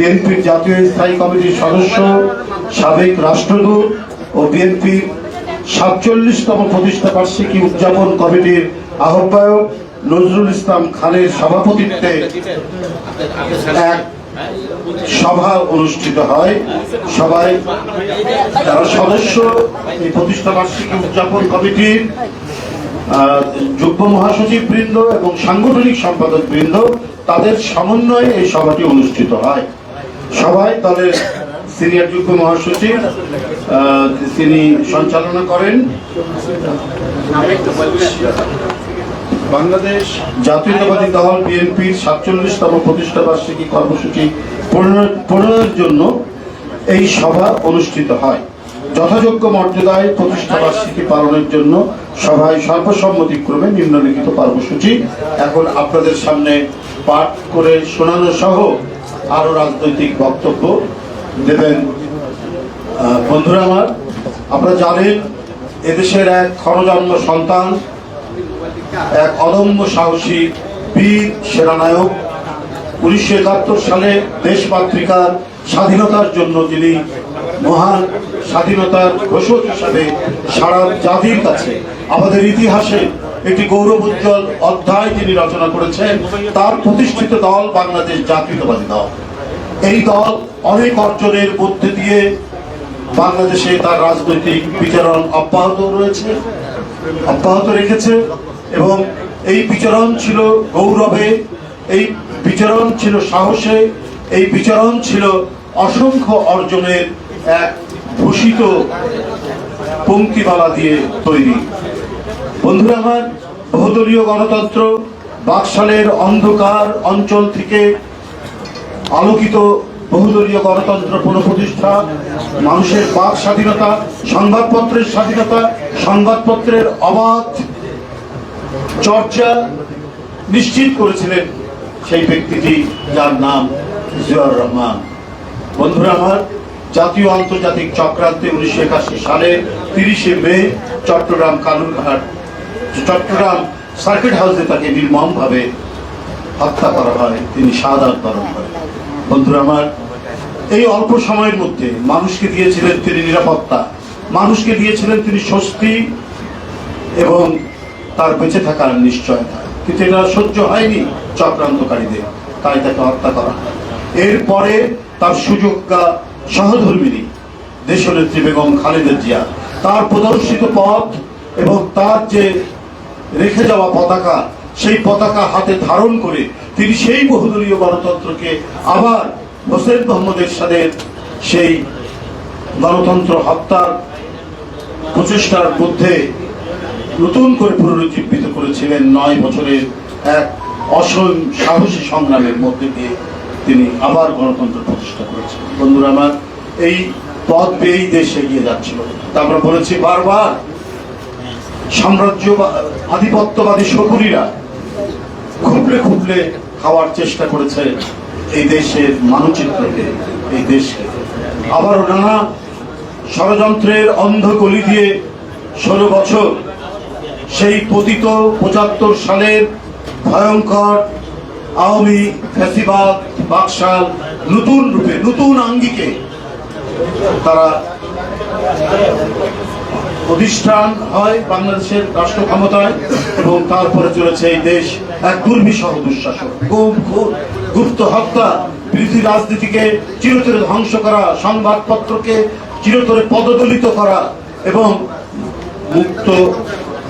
বিএনপির জাতীয় স্থায়ী কমিটির সদস্য, সাবেক রাষ্ট্রদূত ও বিএনপির সাতচল্লিশতম প্রতিষ্ঠা বার্ষিকী উদযাপন কমিটির আহ্বায়ক নজরুল ইসলাম খানের সভাপতিত্বে এক সভা অনুষ্ঠিত হয়। সবাই যারা সদস্য, এই প্রতিষ্ঠা বার্ষিকী উদযাপন কমিটির যুগ্ম মহাসচিব বৃন্দ এবং সাংগঠনিক সম্পাদক বৃন্দ, তাদের সমন্বয়ে এই সভাটি অনুষ্ঠিত হয়। সভায় দলের সিনিয়র যুগ্ম মহাসচিব তিনি সঞ্চালনা করেন। বাংলাদেশ জাতীয়তাবাদী দল বিএনপির সাতচল্লিশতম প্রতিষ্ঠা বার্ষিকী কর্মসূচি প্রণয়ন- প্রণয়নের জন্য এই সভা অনুষ্ঠিত হয়। যথাযোগ্য মর্যাদায় প্রতিষ্ঠা বার্ষিকী পালনের জন্য সভায় সর্বসম্মতিক্রমে নিম্নলিখিত কর্মসূচি এখন আপনাদের সামনে পাঠ করে শোনানো সহ আরও রাজনৈতিক বক্তব্য দেবেন। বন্ধুরা আমার, আপনারা জানেন, এদেশের এক ক্ষণজন্ম সন্তান, এক অদম্য সাহসী বীর সেনানায়ক। উনিশশো একাত্তর সালে দেশ দেশমাতৃকার স্বাধীনতার জন্য যিনি মহান স্বাধীনতার ঘোষক হিসাবে সারা জাতির কাছে, আমাদের ইতিহাসে একটি গৌরবোজ্জ্বল অধ্যায় তিনি রচনা করেছেন। তার প্রতিষ্ঠিত দল বাংলাদেশ জাতীয়তাবাদী দল। এই দল অনেক অর্জনের মধ্যে দিয়ে বাংলাদেশে তার রাজনৈতিক বিচরণ অব্যাহত রয়েছে, অব্যাহত রেখেছে এবং এই বিচরণ ছিল গৌরবে, এই বিচরণ ছিল সাহসে, এই বিচরণ ছিল অসংখ্য অর্জনের এক ভূষিত পঙ্ক্তিমালা দিয়ে তৈরি। বন্ধুরা আমার বহুদলীয় গণতন্ত্র বাকশালের অন্ধকার অঞ্চল থেকে আলোকিত বহুদলীয় গণতন্ত্র পুনঃপ্রতিষ্ঠা, মানুষের বাক স্বাধীনতা, সংবাদপত্রের স্বাধীনতা, সংবাদপত্রের অবাধ চর্চা নিশ্চিত করেছিলেন সেই ব্যক্তিটি যার নাম জিয়াউর রহমান। বন্ধুরা আমার, জাতীয় আন্তর্জাতিক চক্রান্তে উনিশশো একাশি সালে তিরিশে মে চট্টগ্রাম কালুরঘাট চট্টগ্রাম সার্কিট হাউসে তাকে নির্মমভাবে হত্যা করা হয়, তিনি শাহাদাত বরণ করেন। বন্ধুরা আমার, এই অল্প সময়ের মধ্যে মানুষকে দিয়েছিলেন তিনি নিরাপত্তা। মানুষকে দিয়েছিলেন তিনি স্বস্তি এবং তার বেঁচে থাকার নিশ্চয়তা। কিন্তু এটা সহ্য হয়নি চক্রান্তকারীদের, তাই তাকে হত্যা করা হয়। এরপরে তার সুযোগ্যা সহধর্মিনী, দেশনেত্রী বেগম খালেদা জিয়া, তার প্রদর্শিত পথ এবং তার যে রেখে যাওয়া পতাকা, সেই পতাকা হাতে ধারণ করে তিনি সেই বহুদলীয় গণতন্ত্রকে আবার হোসেন মোহাম্মদ এরশাদের সেই গণতন্ত্র হত্যার প্রচেষ্টার মধ্যে নতুন করে পুনরুজ্জীবিত করেছিলেন নয় বছরের এক অসীম সাহসী সংগ্রামের মধ্যে দিয়ে তিনি আবার গণতন্ত্র প্রতিষ্ঠা করেছেন। বন্ধুরা, আমার এই পথ পেয়েই দেশ এগিয়ে যাচ্ছিল। তারপর বলেছি বারবার সাম্রাজ্য আধিপত্যবাদী শকুরীরা খুবলে খুবলে খাওয়ার চেষ্টা করেছে এই দেশের মানচিত্রকে, এই দেশকে। আবারও নানা ষড়যন্ত্রের অন্ধ গলি দিয়ে ষোলো বছর সেই পতিত পঁচাত্তর সালের ভয়ঙ্কর আওয়ামী ফ্যাসিবাদ বাকশাল নতুন রূপে, নতুন আঙ্গিকে তারা প্রতিষ্ঠান হয় বাংলাদেশের রাষ্ট্র ক্ষমতায় এবং তারপরে চলেছে এই দেশ এক দুর্বিষহ দুঃশাসন। গুপ্ত হত্যা, বিরোধী রাজনীতিকে চিরতরে ধ্বংস করা, সংবাদপত্রকে চিরতরে পদদলিত করা এবং মুক্ত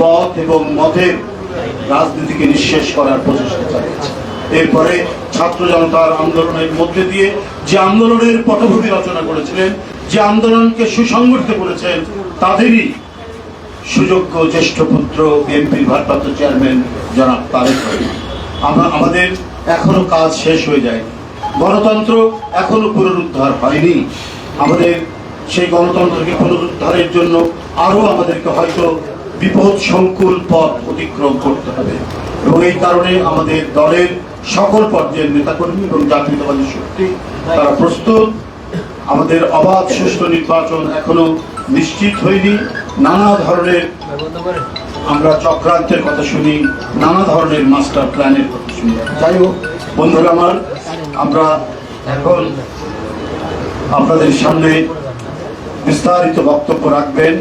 পথ এবং মতের রাজনীতিকে নিঃশেষ করার প্রচেষ্টা চালিয়েছে। এরপরে ছাত্র জনতার আন্দোলনের মধ্যে দিয়ে যে আন্দোলনের পটভূমি রচনা করেছিলেন, যে আন্দোলনকে সুসংগঠিত করেছেন, তাদেরই সুযোগ্য জ্যেষ্ঠ পুত্র বিএনপির ভারপ্রাপ্ত চেয়ারম্যান জনাব তারেক আমরা আমাদের এখনও কাজ শেষ হয়ে যায়। গণতন্ত্র এখনও পুনরুদ্ধার হয়নি। আমাদের সেই গণতন্ত্রকে পুনরুদ্ধারের জন্য আরও আমাদেরকে হয়তো বিপদ সংকুল পথ অতিক্রম করতে হবে। এবং এই কারণে আমাদের দলের সকল পর্যায়ের নেতাকর্মী এবং জাতীয়তাবাদী শক্তি, তারা প্রস্তুত। আমাদের অবাধ সুষ্ঠু নির্বাচন এখনও নিশ্চিত হয়নি। নানা ধরনের আমরা চক্রান্তের কথা শুনি, নানা ধরনের মাস্টার প্ল্যানের কথা শুনি। যাই হোক, বন্ধুরা আমার, আমরা এখন আপনাদের সামনে বিস্তারিত বক্তব্য রাখবেন।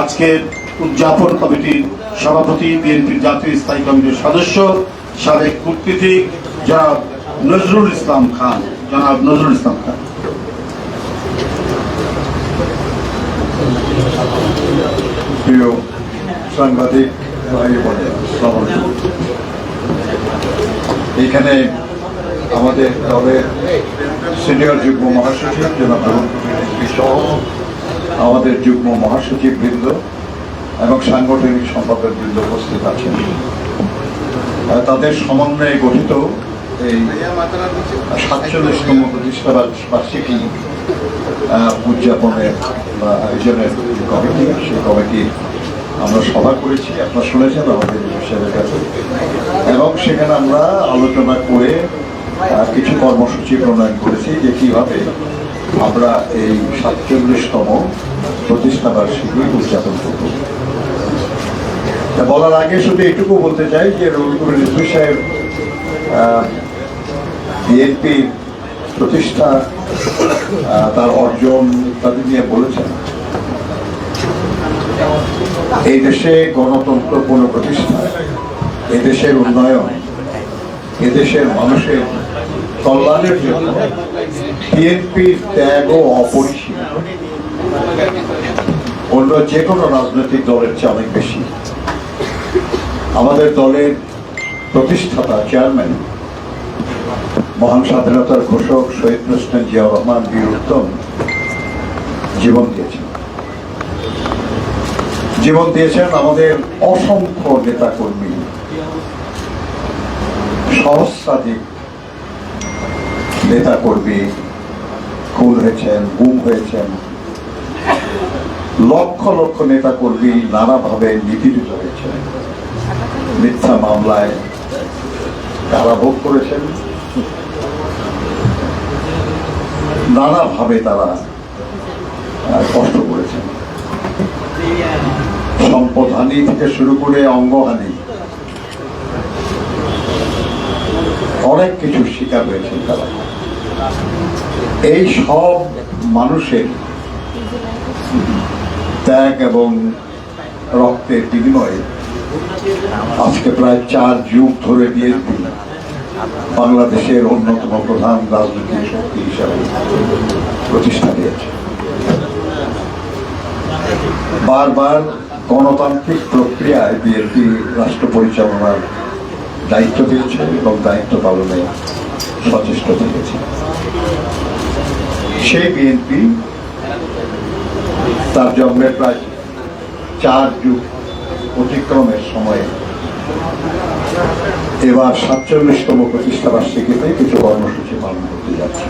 আজকের উদযাপন কমিটির সভাপতি, বিএনপির জাতীয় স্থায়ী কমিটির সদস্য, সাবেক কূটনীতিক জনাব নজরুল ইসলাম খান। জনাব নজরুল ইসলাম খান। প্রিয় সাংবাদিক ভাই এখানে আমাদের দলের সিনিয়র যুগ্ম মহাসচিব জনাব আমাদের যুগ্ম মহাসচিব বৃন্দ এবং সাংগঠনিক সম্পাদক বৃন্দ উপস্থিত আছেন। তাদের সমন্বয়ে গঠিত এই সাতচল্লিশতম প্রতিষ্ঠা বার্ষিকী উদযাপনের বা আয়োজনের যে কমিটি, সেই কমিটির আমরা সভা করেছি। আপনারা শুনেছেন আমাদের হিসেবের কাছে। এবং সেখানে আমরা আলোচনা করে কিছু কর্মসূচি প্রণয়ন করেছি যে কীভাবে আমরা এই সাতচল্লিশতম প্রতিষ্ঠা বার্ষিকী উদযাপন করব। বলার আগে শুধু এটুকু বলতে চাই যে রবিকুল রিজভী সাহেব বিএনপির প্রতিষ্ঠা তার অর্জন ইত্যাদি নিয়ে বলেছেন। এই দেশে গণতন্ত্র পুনঃপ্রতিষ্ঠা এই দেশের উন্নয়ন এদেশের মানুষের কল্যাণের জন্য বিএনপির ত্যাগও অপরিসীম। অন্য যে কোনো রাজনৈতিক দলের চেয়ে অনেক বেশি। আমাদের দলের প্রতিষ্ঠাতা, চেয়ারম্যান মহান স্বাধীনতার ঘোষক শহীদ প্রেসিডেন্ট জিয়া রহমান বীর উত্তম জীবন দিয়েছেন। জীবন দিয়েছেন আমাদের অসংখ্য নেতা কর্মী সহস্রাধিক নেতা কর্মী খুন হয়েছেন, গুম হয়েছেন, লক্ষ লক্ষ নেতা কর্মী নানাভাবে নিপীড়িত হয়েছেন। মিথ্যা মামলায় তারা ভোগ করেছেন। নানাভাবে তারা কষ্ট করেছেন। সম্পদহানি থেকে শুরু করে অঙ্গহানি। অনেক কিছু শিকার হয়েছেন তারা। এই সব মানুষের ত্যাগ এবং রক্তের বিনিময়ে আজকে প্রায় চার যুগ ধরে বিএনপি বাংলাদেশের অন্যতম প্রধান রাজনৈতিক শক্তি হিসাবে প্রতিষ্ঠা দিয়েছে। বারবার গণতান্ত্রিক প্রক্রিয়ায় বিএনপি রাষ্ট্র পরিচালনার দায়িত্ব দিয়েছে এবং দায়িত্ব পালনে সচেষ্ট থেকেছে। সেই বিএনপি তার জন্মের প্রায় চার যুগ অতিক্রমের সময়ে এবার সাতচল্লিশতম প্রতিষ্ঠা বার্ষিকীতে কিছু কর্মসূচি পালন করতে যাচ্ছে।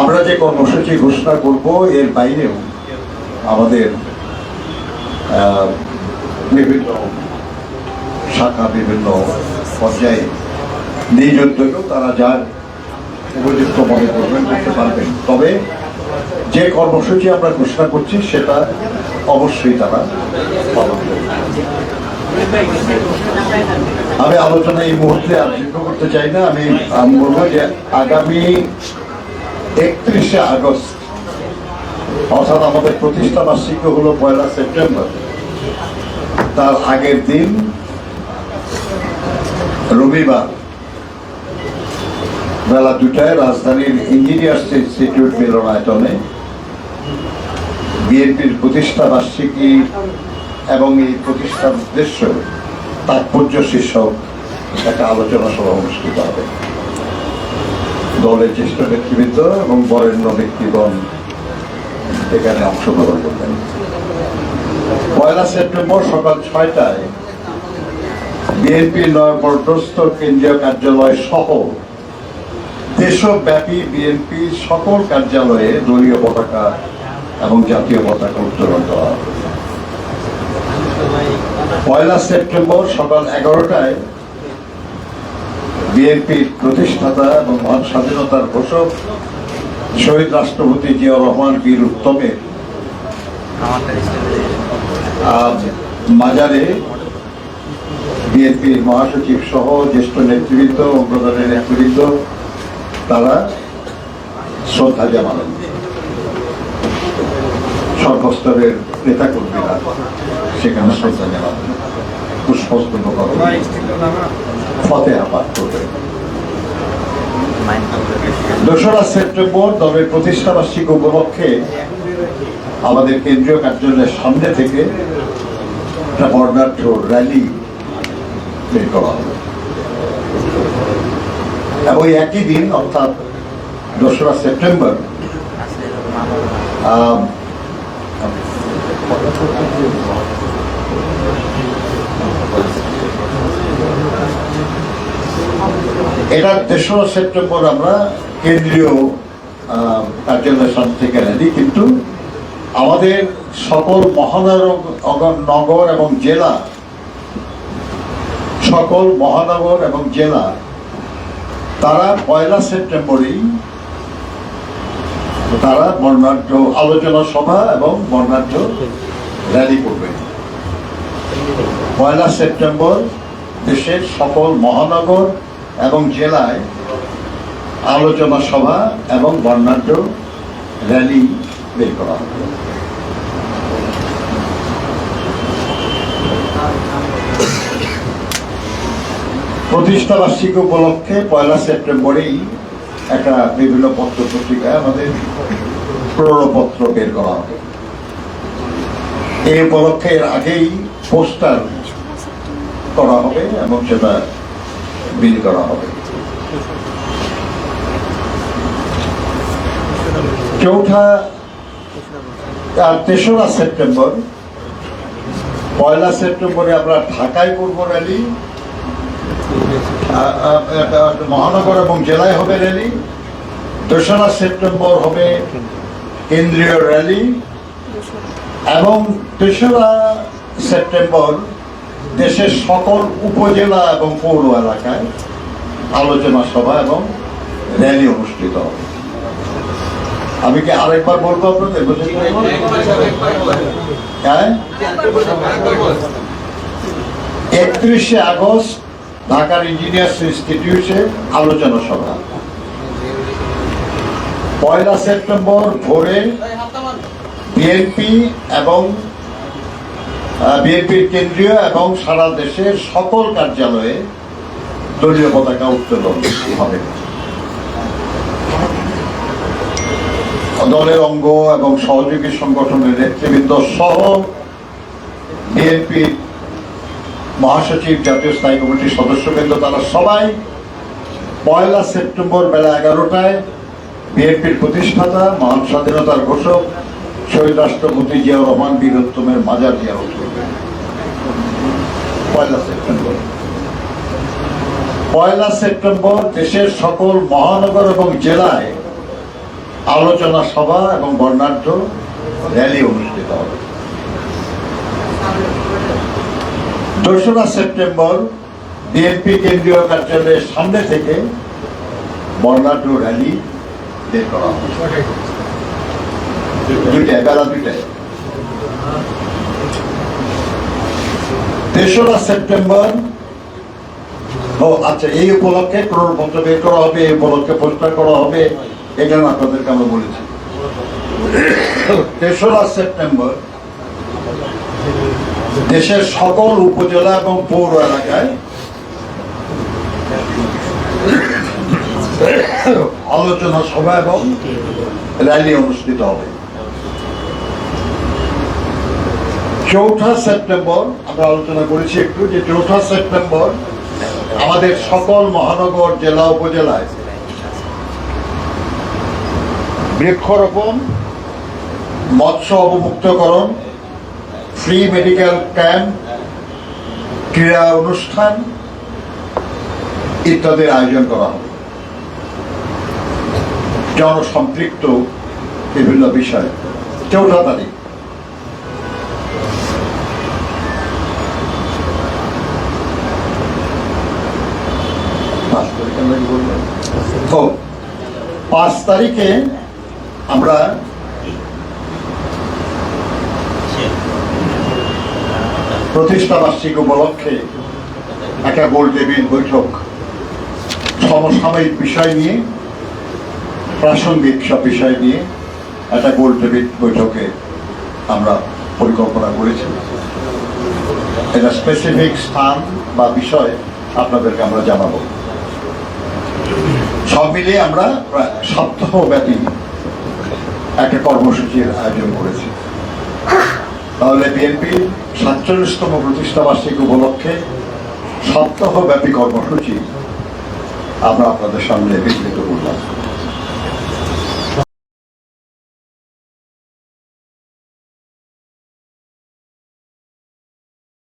আমরা যে কর্মসূচি ঘোষণা করব, এর বাইরেও আমাদের বিভিন্ন শাখা, বিভিন্ন পর্যায়ে নিজ উদ্যোগেও তারা যার উপযুক্ত মনে করবেন, করতে পারবেন। তবে যে কর্মসূচি আমরা ঘোষণা করছি, সেটা অবশ্যই তারা পালন করবে। আমি আলোচনা এই মুহূর্তে আর দীর্ঘ করতে চাই না। আমি বলব যে আগামী একত্রিশে আগস্ট, অর্থাৎ আমাদের প্রতিষ্ঠা বার্ষিকী হলো পয়লা সেপ্টেম্বর। তার আগের দিন রবিবার বেলা দুটায় রাজধানীর ইঞ্জিনিয়ার্স ইনস্টিটিউট মিলনায়তনে বিএনপির প্রতিষ্ঠা বার্ষিকী এবং এই প্রতিষ্ঠার উদ্দেশ্য তাৎপর্য শীর্ষক একটা আলোচনা সভা অনুষ্ঠিত হবে দলের জ্যেষ্ঠ নেতৃবৃন্দ এবং বরেণ্য ব্যক্তিগণ এখানে অংশগ্রহণ করবেন পয়লা সেপ্টেম্বর সকাল ছয়টায় বিএনপি নয়বর্ধস্ত কেন্দ্রীয় কার্যালয় সহ দেশব্যাপী বিএনপি সকল কার্যালয়ে দলীয় পতাকা এবং জাতীয় পতাকা উত্তোলন করা হবে। পয়লা সেপ্টেম্বর সকাল এগারোটায় বিএনপির প্রতিষ্ঠাতা এবং মহান স্বাধীনতার ঘোষক শহীদ রাষ্ট্রপতি জিয়াউর রহমান বীর উত্তমের মাজারে বিএনপির মহাসচিব সহ জ্যেষ্ঠ নেতৃবৃন্দ অঙ্গদলের নেতৃবৃন্দ, তারা শ্রদ্ধা জানালেন। সর্বস্তরের নেতাকর্মীরা। সেখানে করবেন ফতেহা পাঠ করবেন দোসরা সেপ্টেম্বর দলের প্রতিষ্ঠা বার্ষিকী উপলক্ষে আমাদের কেন্দ্রীয় কার্যালয়ের সামনে থেকে একটা বর্ণাঢ্য র্যালি বের করা হবে। এবং একই দিন, অর্থাৎ দোসরা সেপ্টেম্বর এটা তেসরা সেপ্টেম্বর আমরা কেন্দ্রীয় আহ, কার্যালয়ের সামনে থেকে র্যালি কিন্তু আমাদের সকল মহানগর নগর এবং জেলা সকল মহানগর এবং জেলা তারা পয়লা সেপ্টেম্বরেই তারা বর্ণাঢ্য আলোচনা সভা এবং বর্ণাঢ্য র্যালি করবে। পয়লা সেপ্টেম্বর দেশের সকল মহানগর এবং জেলায় আলোচনা সভা এবং বর্ণাঢ্য র্যালি বের করা হবে। প্রতিষ্ঠা বার্ষিকী উপলক্ষে পয়লা সেপ্টেম্বরেই একটা বিভিন্ন পত্র পত্রিকায় আমাদের প্রণপত্র বের করা হবে। এই উপলক্ষে এর আগেই পোস্টার করা হবে এবং সেটা বিল করা হবে। চৌঠা আর তেসরা সেপ্টেম্বর, পয়লা সেপ্টেম্বরে আমরা ঢাকায় করব র্যালি মহানগর এবং জেলায় হবে র্যালি, দোসরা সেপ্টেম্বর হবে কেন্দ্রীয় র্যালি, এবং তেসরা সেপ্টেম্বর দেশের সকল উপজেলা এবং পৌর এলাকায় আলোচনা সভা এবং র্যালি অনুষ্ঠিত হবে। আমি কি আরেকবার বলব আপনাদের? হ্যাঁ? একত্রিশে আগস্ট ঢাকার ইঞ্জিনিয়ার্স ইনস্টিটিউটে আলোচনা সভা। পয়লা সেপ্টেম্বর ভোরে বিএনপি এবং বিএনপির কেন্দ্রীয় এবং সারা দেশের সকল কার্যালয়ে দলীয় পতাকা উত্তোলন হবে। দলের অঙ্গ এবং সহযোগী সংগঠনের নেতৃবৃন্দ সহ বিএনপির মহাসচিব, জাতীয় স্থায়ী কমিটির সদস্যবৃন্দ, তারা সবাই পয়লা সেপ্টেম্বর বেলা এগারোটায় বিএনপির প্রতিষ্ঠাতা, মহান স্বাধীনতার ঘোষক, শহীদ রাষ্ট্রপতি জিয়াউর রহমান, বীরোত্তমের মাজার করবেন পয়লা সেপ্টেম্বর। পয়লা সেপ্টেম্বর দেশের সকল মহানগর এবং জেলায় আলোচনা সভা এবং বর্ণাঢ্য র্যালি অনুষ্ঠিত হবে। দোসরা সেপ্টেম্বর বিএনপি কেন্দ্রীয় কার্যালয়ের সামনে থেকে বর্ণাঢ্য র্যালি বের করা হবে। দুইটায়, বেলা দুইটায়। তেসরা সেপ্টেম্বর। ও আচ্ছা এই উপলক্ষে প্রণপত্র বের করা হবে, এই উপলক্ষে পোস্টার করা হবে এখানে আপনাদেরকে আমরা বলেছি। তেসরা সেপ্টেম্বর। দেশের সকল উপজেলা এবং পৌর এলাকায় আলোচনা সভা এবং র্যালি অনুষ্ঠিত হবে। চৌঠা সেপ্টেম্বর, আমরা আলোচনা করেছি একটু যে চৌঠা সেপ্টেম্বর আমাদের সকল মহানগর জেলা উপজেলায় বৃক্ষরোপণ, মৎস্য অবমুক্তকরণ, ফ্রি মেডিকেল ক্যাম্প, ক্রীড়া অনুষ্ঠান ইত্যাদির আয়োজন করা হবে। জনসম্পৃক্ত বিভিন্ন বিষয়। চৌঠা তারিখ। পাঁচ তারিখ আমরা প্রতিষ্ঠা বার্ষিক উপলক্ষে একটা গোল টেবিল বৈঠক, সমসাময়িক বিষয় নিয়ে, প্রাসঙ্গিক সব বিষয় নিয়ে একটা গোল টেবিল বৈঠকে আমরা পরিকল্পনা করেছি। এটা স্পেসিফিক স্থান বা বিষয় আপনাদেরকে আমরা জানাব। সব মিলিয়ে আমরা প্রায় সপ্তাহব্যাপী একটা কর্মসূচির আয়োজন করেছি। তাহলে বিএনপি সাতচল্লিশতম প্রতিষ্ঠা বার্ষিক উপলক্ষে সপ্তাহব্যাপী কর্মসূচি আমরা আপনাদের সামনে বিস্তৃত করলাম।